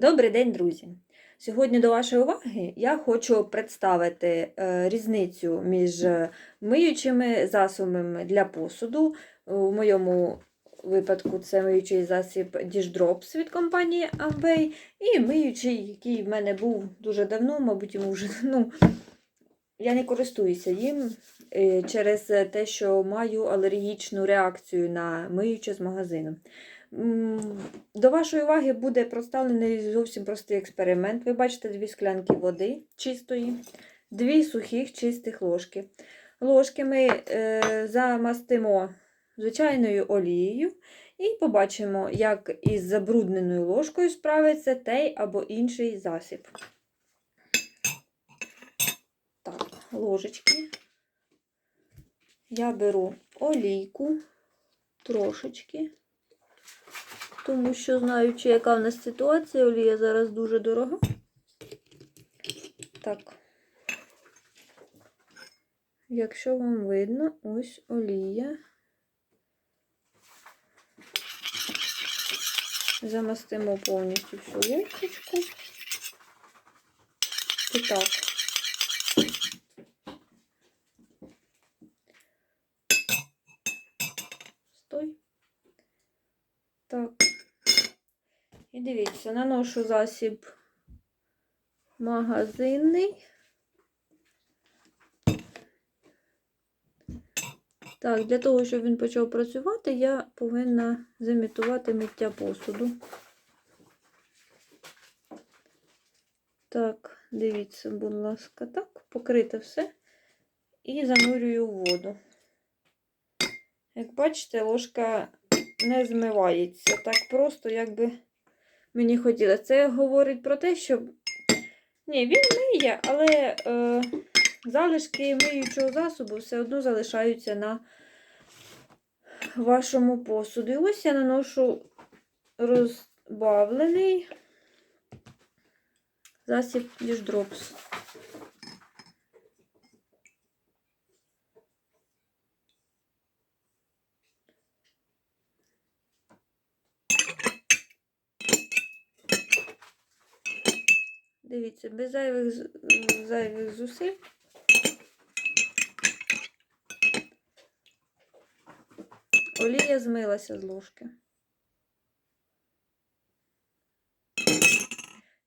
Добрий день, друзі! Сьогодні до вашої уваги я хочу представити е, різницю між миючими засобами для посуду. У моєму випадку це миючий засіб Dish Drops від компанії Amway і миючий, який в мене був дуже давно, мабуть, йому вже ну, я не користуюся їм е, через те, що маю алергічну реакцію на миюче з магазину. До вашої уваги буде представлений зовсім простий експеримент. Ви бачите дві склянки води чистої, дві сухих чистих ложки. Ложки ми е, замастимо звичайною олією і побачимо, як із забрудненою ложкою справиться той або інший засіб. Так, ложечки. Я беру олійку трошечки тому що знаючи, яка в нас ситуація, олія зараз дуже дорога. Так. Якщо вам видно, ось олія. Замастимо повністю всю ложечку. І так. Дивіться, наношу засіб магазинний. Так, для того, щоб він почав працювати, я повинна замітувати миття посуду. Так, дивіться, будь ласка, так, покрите все. І занурюю в воду. Як бачите, ложка не змивається. Так просто, якби мені хотілося. Це говорить про те, що ні, він миє, але е, залишки миючого засобу все одно залишаються на вашому посуду. І ось я наношу розбавлений засіб діждропс. Дивіться, без зайвих, зайвих зусиль. Олія змилася з ложки.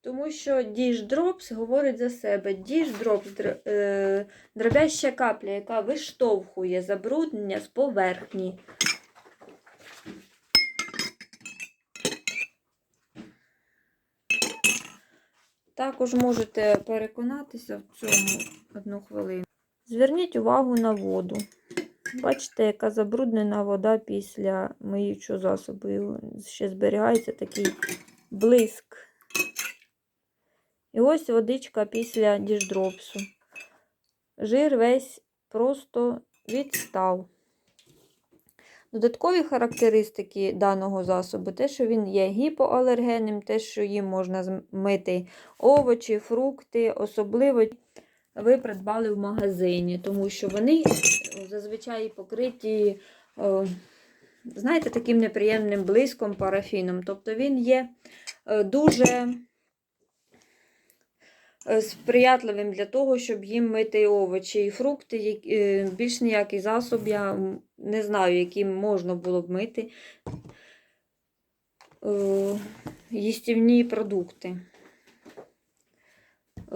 Тому що Dish Drops говорить за себе. Dish Drops др- е, дробяща капля, яка виштовхує забруднення з поверхні. Також можете переконатися в цьому одну хвилину. Зверніть увагу на воду. Бачите, яка забруднена вода після миючого засобу. Ще зберігається такий блиск. І ось водичка після діждропсу. Жир весь просто відстав. Додаткові характеристики даного засобу те, що він є гіпоалергенним, те, що їм можна мити овочі, фрукти, особливо ви придбали в магазині, тому що вони зазвичай покриті, е, знаєте, таким неприємним блиском парафіном. Тобто він є е, дуже сприятливим для того, щоб їм мити овочі і фрукти. Е, Більш ніякий засоб, я не знаю, яким можна було б мити е, їстівні продукти.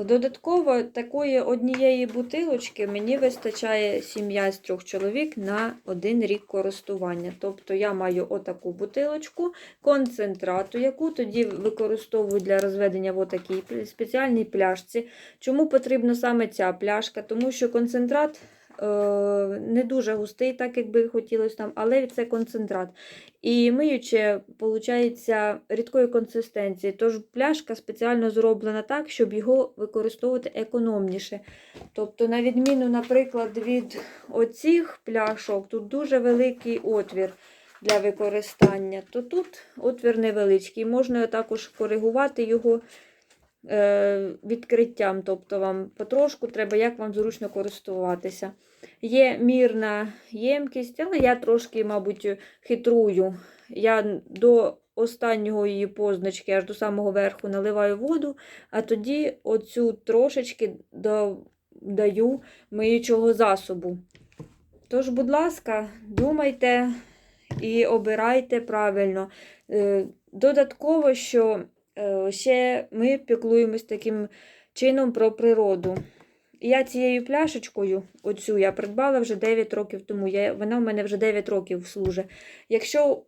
Додатково такої однієї бутилочки мені вистачає сім'я з трьох чоловік на один рік користування. Тобто я маю отаку бутилочку концентрату, яку тоді використовую для розведення в отакій спеціальній пляшці. Чому потрібна саме ця пляшка? Тому що концентрат не дуже густий, так як би хотілося нам, але це концентрат. І миюче, виходить, рідкої консистенції. Тож пляшка спеціально зроблена так, щоб його використовувати економніше. Тобто, на відміну, наприклад, від оцих пляшок, тут дуже великий отвір для використання, то тут отвір невеличкий. Можна також коригувати його е, відкриттям. Тобто вам потрошку треба, як вам зручно користуватися. Є мірна ємкість, але я трошки, мабуть, хитрую. Я до останнього її позначки, аж до самого верху наливаю воду, а тоді оцю трошечки додаю миючого засобу. Тож, будь ласка, думайте і обирайте правильно. Е, Додатково, що е, ще ми піклуємось таким чином про природу. Я цією пляшечкою, оцю я придбала вже 9 років тому. Я, вона в мене вже 9 років служить. Якщо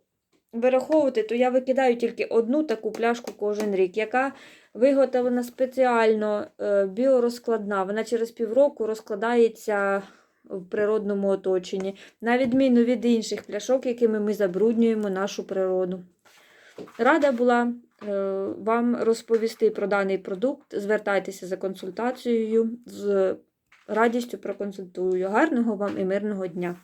вираховувати, то я викидаю тільки одну таку пляшку кожен рік, яка виготовлена спеціально е, біорозкладна. Вона через півроку розкладається в природному оточенні, на відміну від інших пляшок, якими ми забруднюємо нашу природу. Рада була е, вам розповісти про даний продукт. Звертайтеся за консультацією. З радістю проконсультую. Гарного вам і мирного дня!